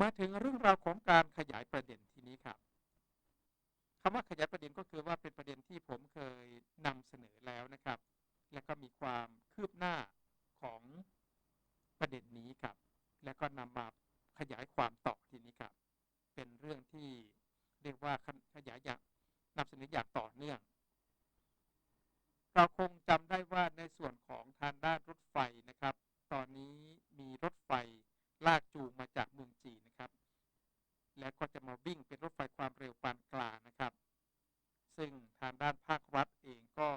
มาถึงเรื่องราวของการขยายประเด็นทีนี้ครับคำว่าขยายประเด็นก็คือว่าเป็นประเด็นที่ผมเคยนำเสนอแล้วนะครับ และก็มีความคืบหน้าของประเด็นนี้ครับ แล้วก็นำมาขยายความต่อทีนี้ครับ เป็นเรื่องที่เรียกว่าขยายอย่างนำเสนออย่างต่อเนื่อง เราคงจำได้ว่าในส่วนของทางด้านรถไฟนะครับ ตอนนี้มีรถไฟ ลากจูงมาจากเมืองจีนนะครับ แล้วก็จะมาวิ่งเป็นรถไฟความเร็วปานกลางนะครับ ซึ่งทางด้านภาครัฐเองก็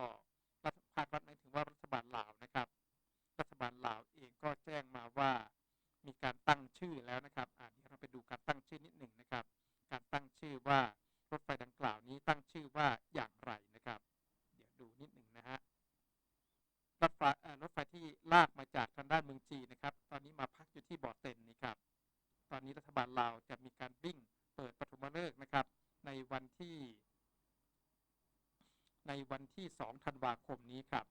รัฐภาครัฐหมายถึงว่ารัฐบาลลาวนะครับ รัฐบาลลาวเองก็แจ้งมาว่ามีการตั้งชื่อแล้วนะครับอ่าเดี๋ยวเราไปดูการตั้งชื่อนิดหนึ่งนะครับ การตั้งชื่อว่ารถไฟดังกล่าวนี้ตั้งชื่อว่าอย่างไรนะครับ เดี๋ยวดูนิดหนึ่งนะฮะ รถไฟรถไฟที่ลากมาจากทางด้านเมืองจีนนะครับ ตอนนี้มาพักอยู่ที่บ่อเต็นนี่ครับ ตอนนี้รัฐบาลลาวจะมีการวิ่งเปิดปฐมฤกษ์นะครับ ในวันที่ ในวันที่ 2 ธันวาคมนี้ครับ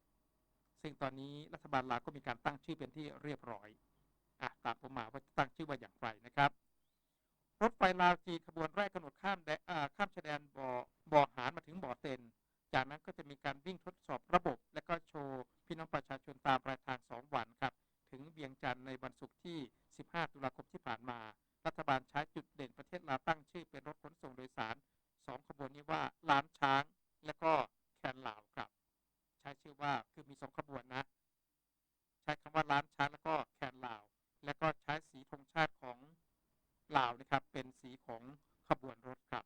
ซึ่งตอนนี้รัฐบาลลาวก็มีการตั้งชื่อเป็นที่เรียบร้อยอะตามผมมาว่าจะตั้งชื่อว่าอย่างไรนะครับรถไฟลาวจีนขบวนแรกกำหนดข้ามแดข้ามชายแดนบ่อบ่อหารมาถึงบ่อเต็น จากนั้นก็จะมีการวิ่งทดสอบระบบ และก็โชว์พี่น้องประชาชนตามรายทาง 2 วันครับ ถึงเวียงจันทร์ในวันศุกร์ที่ 15 ตุลาคมที่ผ่านมา รัฐบาลใช้จุดเด่นประเทศลาวตั้งชื่อเป็นรถขนส่งโดยสาร 2 ขบวนนี้ว่าล้านช้าง และก็แคนลาวครับ ใช้ชื่อว่าคือมี 2 ขบวนนะ ใช้คำว่าล้านช้างแล้วก็แคนลาว และก็ใช้สีธงชาติของลาวนะครับเป็นสีของขบวนรถครับ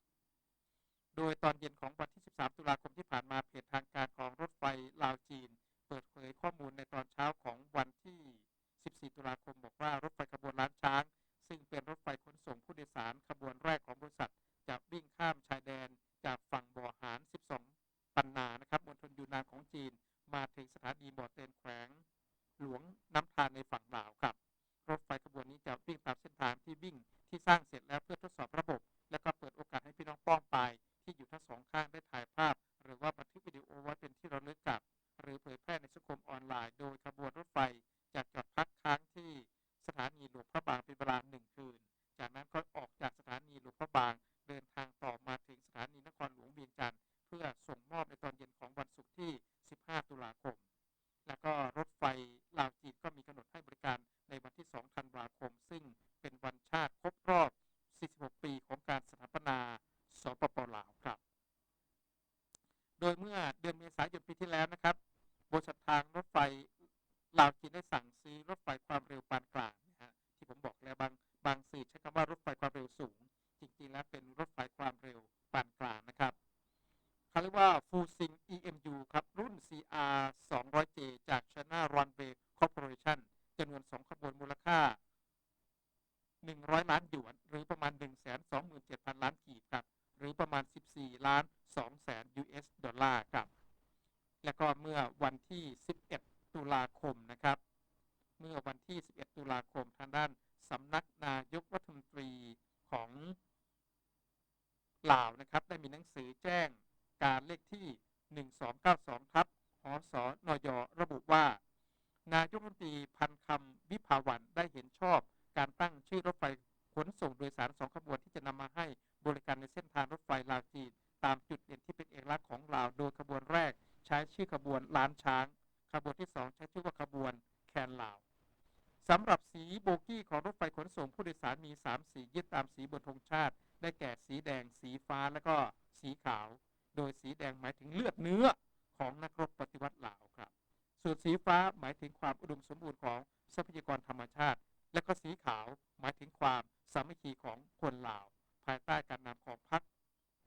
โดยตอนเย็นของวันที่ 13 ตุลาคมที่ผ่านมาเพจทางการของรถไฟลาวจีน เปิดเผยข้อมูลในตอนเช้าของวันที่ 14 ตุลาคมบอกว่ารถไฟขบวนล้านช้าง ซึ่งเป็นรถไฟขนส่งผู้โดยสารขบวนแรกของบริษัท จะวิ่งข้ามชายแดนจากฝั่งบ่อหาร12 ปันนานะครับมณฑลยูนานของจีน มาถึงสถานีบ่อเต็นแขวง หลวงน้ำทานในฝั่งลาวครับ รถไฟขบวนนี้จะวิ่งตามเส้นทางที่วิ่งที่สร้างเสร็จแล้วเพื่อทดสอบระบบ และก็เปิดโอกาสให้พี่น้องป้องปาย ที่อยู่ทั้งสองข้างได้ถ่ายภาพ หรือว่าบันทึกวิดีโอไว้เป็นที่ระลึกกับ หรือเผยแพร่ในสังคมออนไลน์ โดยขบวนรถไฟจะจอดพักค้างที่สถานีหลวงพระบางเป็นเวลาหนึ่งคืน จากนั้นก็ออกจากสถานีหลวงพระบาง เดินทางต่อมาถึงสถานีนครหลวงเวียงจันทร์เพื่อส่งมอบในตอนเย็นของวันศุกร์ที่ 15 ตุลาคม แล้วก็รถไฟลาวจีนก็มีกำหนดให้บริการในวันที่ 2 ธันวาคม ซึ่งเป็นวันชาติครบรอบ 46 ปีของการสถาปนาสปปลาวครับ โดยเมื่อเดือนเมษายนปีที่แล้วนะครับ บริษัททางรถไฟลาวจีนได้สั่งซื้อรถไฟความเร็วปานกลางนะฮะที่ผมบอกแล้วบางบางสื่อใช้คำว่ารถไฟความเร็วสูง จริงๆแล้วเป็นรถไฟความเร็วปานกลางนะครับเขาเรียกว่า Full Sing EMU ครับ รุ่น CR 200J จาก China Runway Corporation จำนวน 2 ขบวนมูลค่า 100 ล้านหยวน หรือประมาณ 127,000 ล้านกีบครับ หรือประมาณ 14 ล้าน2แสน US ดอลลาร์ครับ แล้วก็เมื่อวันที่ 11 ตุลาคมนะครับ เมื่อวันที่ 11 ตุลาคมทางด้านสำนักนายกรัฐมนตรีของลาวนะครับ ได้มีหนังสือแจ้งการเลขที่ 1292 ทับหสนย ระบุว่า นายกรัฐมนตรีพันคำวิภาวันได้เห็นชอบการตั้งชื่อรถไฟขนส่งโดยสารสองขบวนที่จะนำมาให้บริการในเส้นทางรถไฟลาวจีน ตามจุดเด่นที่เป็นเอกลักษณ์ของลาว โดยขบวนแรกใช้ชื่อขบวนล้านช้าง ข บวนที่ 2 ใช้ชื่อว่าขบวนแคนลาวสำหรับสีโบกี้ของรถไฟขนส่งผู้โดยสารมี 3 สียึดตามสีบนธงชาติ ได้แก่สีแดง สีฟ้าและก็สีขาว โดยสีแดงหมายถึงเลือดเนื้อของนักรบปฏิวัติลาวครับ ส่วนสีฟ้าหมายถึงความอุดมสมบูรณ์ของทรัพยากรธรรมชาติ และก็สีขาวหมายถึงความสามัคคีของคนลาว ภายใต้การนำของพรรค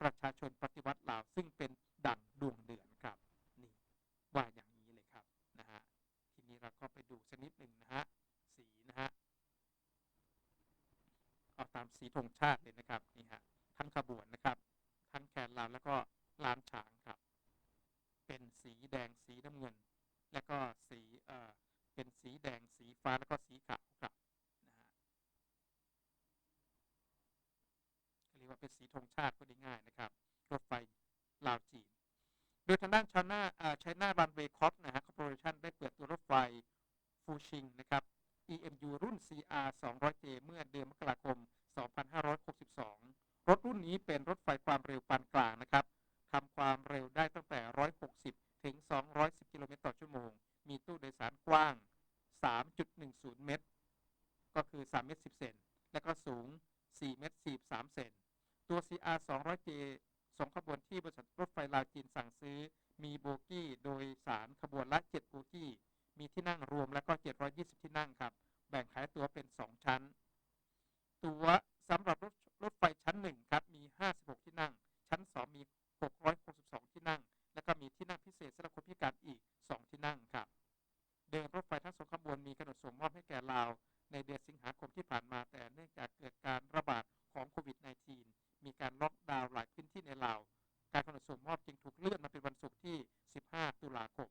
ประชาชนปฏิวัติลาว ซึ่งเป็นดั่งดวงเดือนครับ นี่ว่าอย่างนี้เลยครับนะฮะทีนี้เราก็ไป ดูสักนิดหนึ่งนะฮะ สีนะฮะ เอาตามสีธงชาติเลยนะครับ นี่ฮะ ทั้งขบวนนะครับ ทั้งแคนลาวแล้วก็ลานช้างครับ เป็นสีแดงสีน้ำเงิน แล้วก็สีเอ่อเป็นสีแดงสีฟ้าแล้วก็สีขาวครับนะฮะเรียกว่าเป็นสีธงชาติก็ได้ง่ายนะครับ รถไฟลาวจีนโดยทางด้านชาน่าช้หน้ารันเวย์คอปนะฮะคอร์ปอเรชันได้เปิดตัวรถไฟ ฟูชิงนะครับ EMU รุ่น CR 200J เมื่อเดือนมกราคม 2562 รถรุ่นี้เป็นรถไฟความเร็วปานกลางนะครับทำความเร็วได้ตั้งแต่ 160 ถึง 210 กิโลเมตรต่อชั่วโมง มีตู้โดยสารกว้าง 3.10 เมตร ก็คือ 3 เมตร 10 เซน และก็สูง 4 เมตร 43 เซน ตัว CR 200J สองขบวนที่บริษัทรถไฟลาวจีนสั่งซื้อ มีโบกี้โดยสารขบวนละ 7 โบกี้ มีที่นั่งรวมแล้วก็ 720 ที่นั่งครับ แบ่งขายตัวเป็น 2 ชั้น ตัวสำหรับรถรถไฟชั้น 1 ครับ มี 56 ที่นั่ง ชั้น 2 มี 662 ที่นั่ง แล้วก็มีที่นั่งพิเศษสำหรับคนพิการอีก 2 ที่นั่งครับ เดินรถไฟทั้งสองขบวนมีกำหนดส่งมอบให้แก่ลาว ในเดือนสิงหาคมที่ผ่านมา แต่เนื่องจากเกิดการระบาดของโควิด -19 มีการล็อกดาวน์หลายพื้นที่ในลาว การกำหนดส่งมอบจึงถูกเลื่อนมาเป็นวันศุกร์ที่ 15 ตุลาคม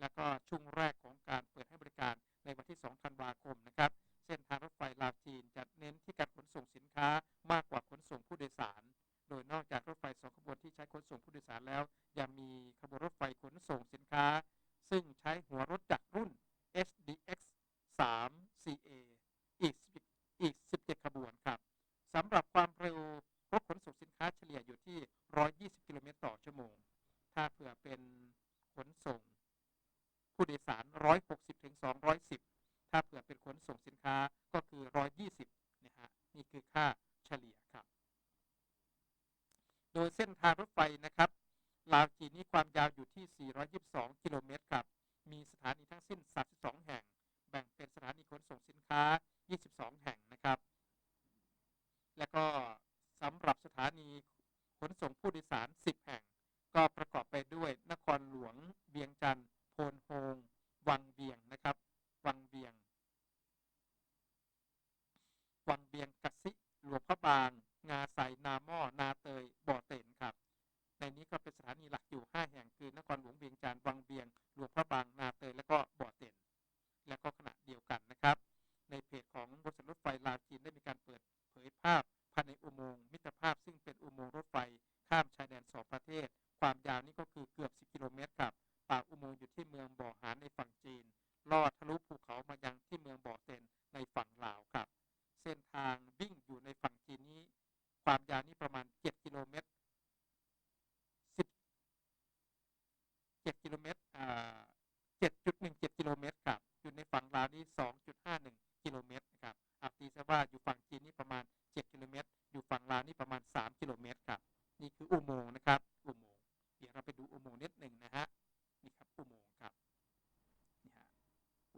แล้วก็ช่วงแรกของการเปิดให้บริการในวันที่ 2 ธันวาคมนะครับ เส้นทางรถไฟลาวจีนจะเน้นที่การขนส่งสินค้ามากกว่าขนส่งผู้โดยสาร โดยนอกจากรถไฟสองขบวนที่ใช้ขนส่งผู้โดยสารแล้ว ยังมีขบวนรถไฟขนส่งสินค้า ซึ่งใช้หัวรถจักรรุ่น SDX 3 CA อีกอีก 17 ขบวนครับสำหรับความเร็วรถขนส่งสินค้าเฉลี่ยอยู่ที่ 120 กิโลเมตรต่อชั่วโมง ถ้าเผื่อเป็นขนส่ง ผู้โดยสาร 160ถึง210 ถ้าเผื่อเป็นขนส่งสินค้าก็คือ 120นะฮะนี่คือค่าเฉลี่ยครับ โดยเส้นทางรถไฟนะครับลาวจีนนี้ความยาวอยู่ที่ 422 กิโลเมตรครับ มีสถานีทั้งสิ้น 32 แห่ง แบ่งเป็นสถานีขนส่งสินค้า 22 แห่งนะครับ และก็สำหรับสถานีขนส่งผู้โดยสาร 10 แห่ง ก็ประกอบไปด้วยนครหลวงเวียงจันทร์ พนโฮงวังเบียงนะครับ วังเบียง วังเบียงกสิหลวงพระบาง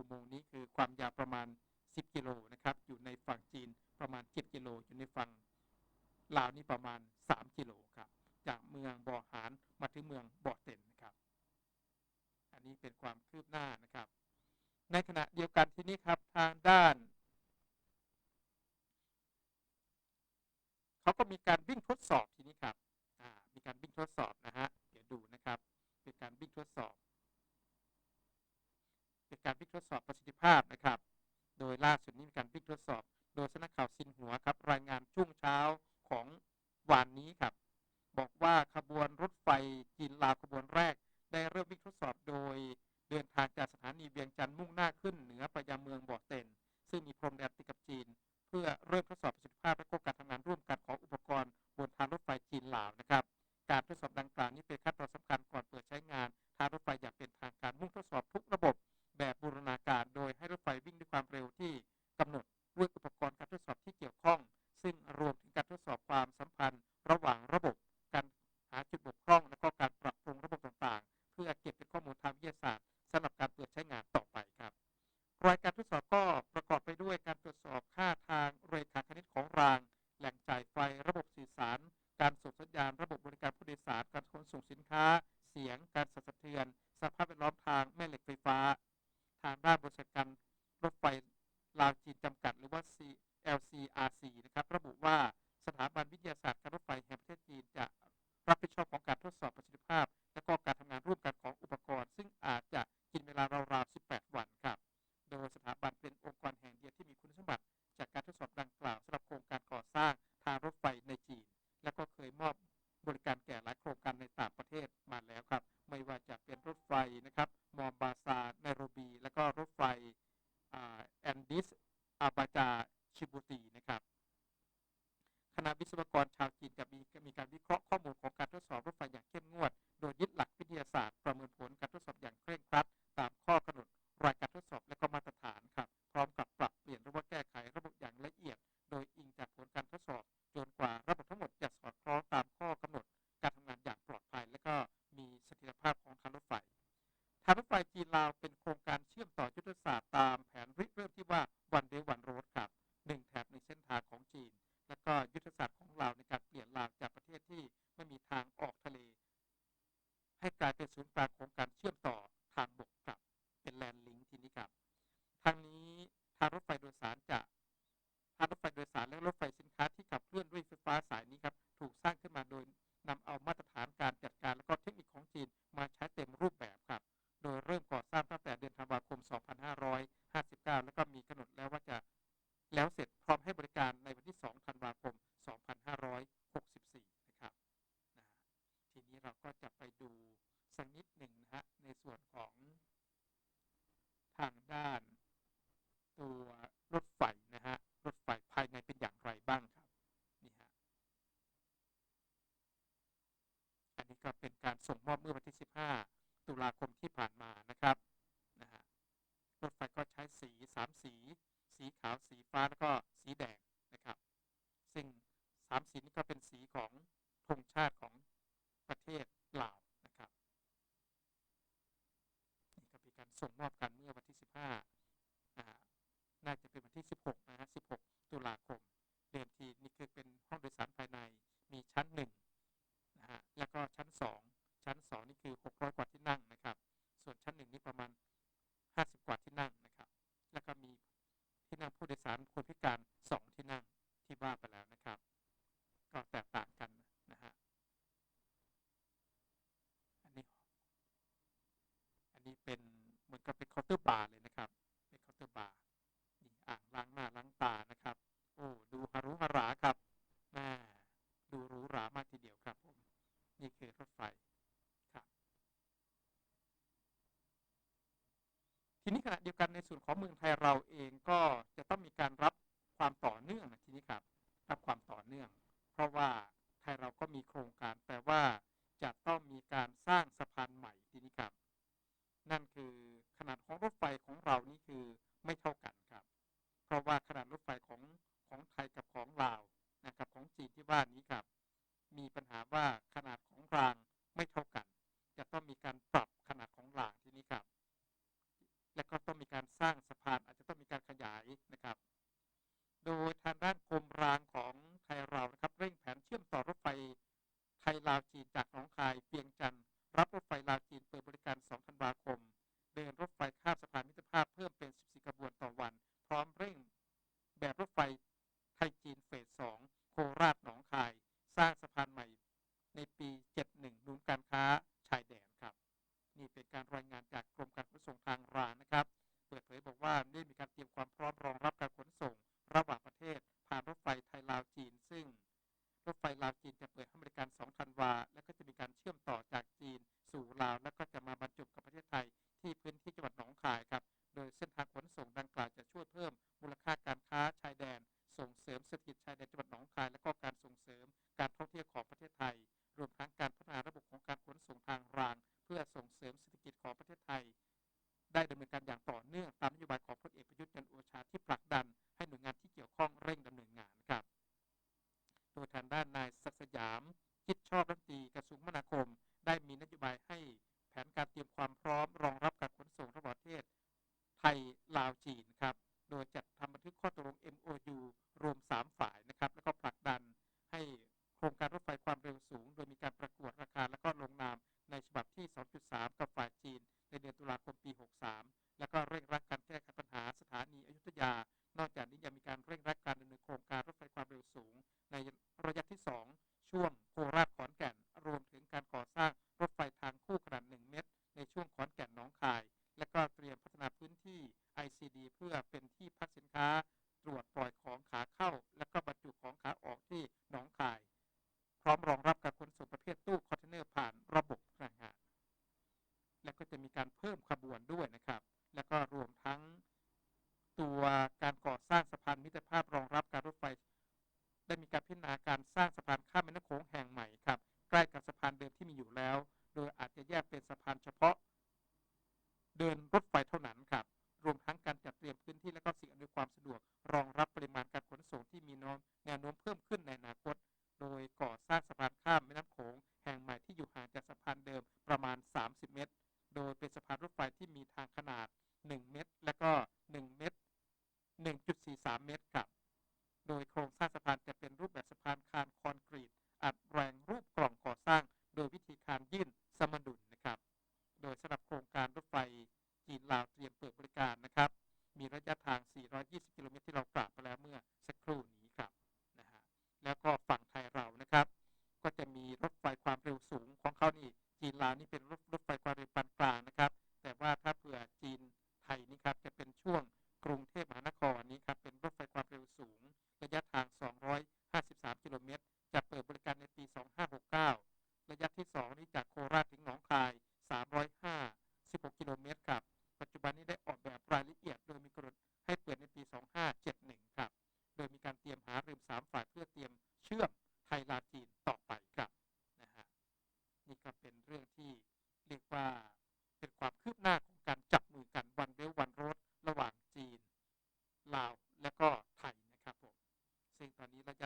โมงค์นี้คือความยาวประมาณ 10 กิโลนะครับ อยู่ในฝั่งจีนประมาณ7กิโล อยู่ในฝั่งลาวนี่ประมาณ 3 กิโลครับ จากเมืองบ่อหานมาถึงเมืองบ่อเต็นนะครับ อันนี้เป็นความคืบหน้านะครับ ในขณะเดียวกันที่นี้ครับทางด้านเขาก็มีการวิ่งทดสอบทีนี้ครับ มีการวิ่งทดสอบนะฮะ เดี๋ยวดูนะครับ เป็นการวิ่งทดสอบ ในการวิ่งทดสอบประสิทธิภาพนะครับ โดยล่าสุด LCRC นะครับ ระบุว่าสถาบันวิทยาศาสตร์ ณะวิศวกรชาวจีนจะมีมีการวิเคราะห์ข้อมูลของการทดสอบรถไฟอย่างเข้มงวด โดยยึดหลักวิทยาศาสตร์ประเมินผลการทดสอบอย่างเคร่งครัด ตามข้อกำหนดรายการทดสอบและก็มาตรฐานครับ พร้อมกับปรับเปลี่ยนหระอว่แก้ไขระบบอย่างละเอียด โดยอิงจากผลการทดสอบ จนกว่าระบบทั้งหมดจะสอดคล้องตามข้อกำหนด การทำงานอย่างปลอดภัย และก็มีเสถียรภาพของทางรถไฟทางรถไฟจีนลาวเป็นโครงการเชื่อมต่อยุทธศาสตร์ตามแผนริเริ่มที่ว่าวันเดวันโรดครับหนึ่งแถบหนึ่งเส้นทางของจีน และก็ยุทธศาสตร์ของเราในการเปลี่ยนลาวจากประเทศที่ไม่มีทางออกทะเล ให้กลายเป็นศูนย์กลางของการเชื่อมต่อ จะไปดูสักนิดหนึ่งนะฮะในส่วนของทางด้าน ส่งมอบกัน คือป่าเลย ขนาดของรถไฟของเรานี่คือไม่เท่ากันครับ เพราะว่าขนาดรถไฟของของไทยกับของลาวนะครับของจีนที่ว่านี้ครับ มีปัญหาว่าขนาดของรางไม่เท่ากัน จะต้องมีการปรับขนาดของรางที่นี้ครับ และก็ต้องมีการสร้างสะพานอาจจะต้องมีการขยายนะครับ โดยทางด้านกรมรางของไทยเรานะครับเร่งแผนเชื่อมต่อรถไฟไทยลาวจีนจากหนองคายเปียงจันทร์รับรถไฟลาวจีนเปิดบริการ 2 ธันวาคม เดินรถไฟข้ามสะพานมิตรภาพเพิ่มเป็น 14 อมรองรับ รถไฟความเร็วสูงของเขานี่จีนลาวนี่เป็นรถรถไฟความเร็วปานกลางนะครับ แต่ว่าถ้าเผื่อจีนไทยนี่ครับจะเป็นช่วงกรุงเทพมหานครนี้ครับเป็นรถไฟความเร็วสูง ระยะทาง 253 กิโลเมตร จะเปิดบริการในปี 2569 ระยะที่ 2 นี้จากโคราชถึงหนองคาย 356 กิโลเมตรครับ ปัจจุบันนี้ได้ออกแบบรายละเอียดโดยมีกำหนดให้เปิดในปี 2571 ครับ โดยมีการเตรียมหารือสามฝ่ายเพื่อเตรียมเชื่อมไทยลาจีนต่อไปครับ นี่ก็เป็นเรื่องที่เรียกว่าเป็นความคืบหน้าของการจับมือกันวันเว้วันรถระหว่างจีน ลาวและก็ไทยนะครับผมซึ่งตอนนี้ระยะ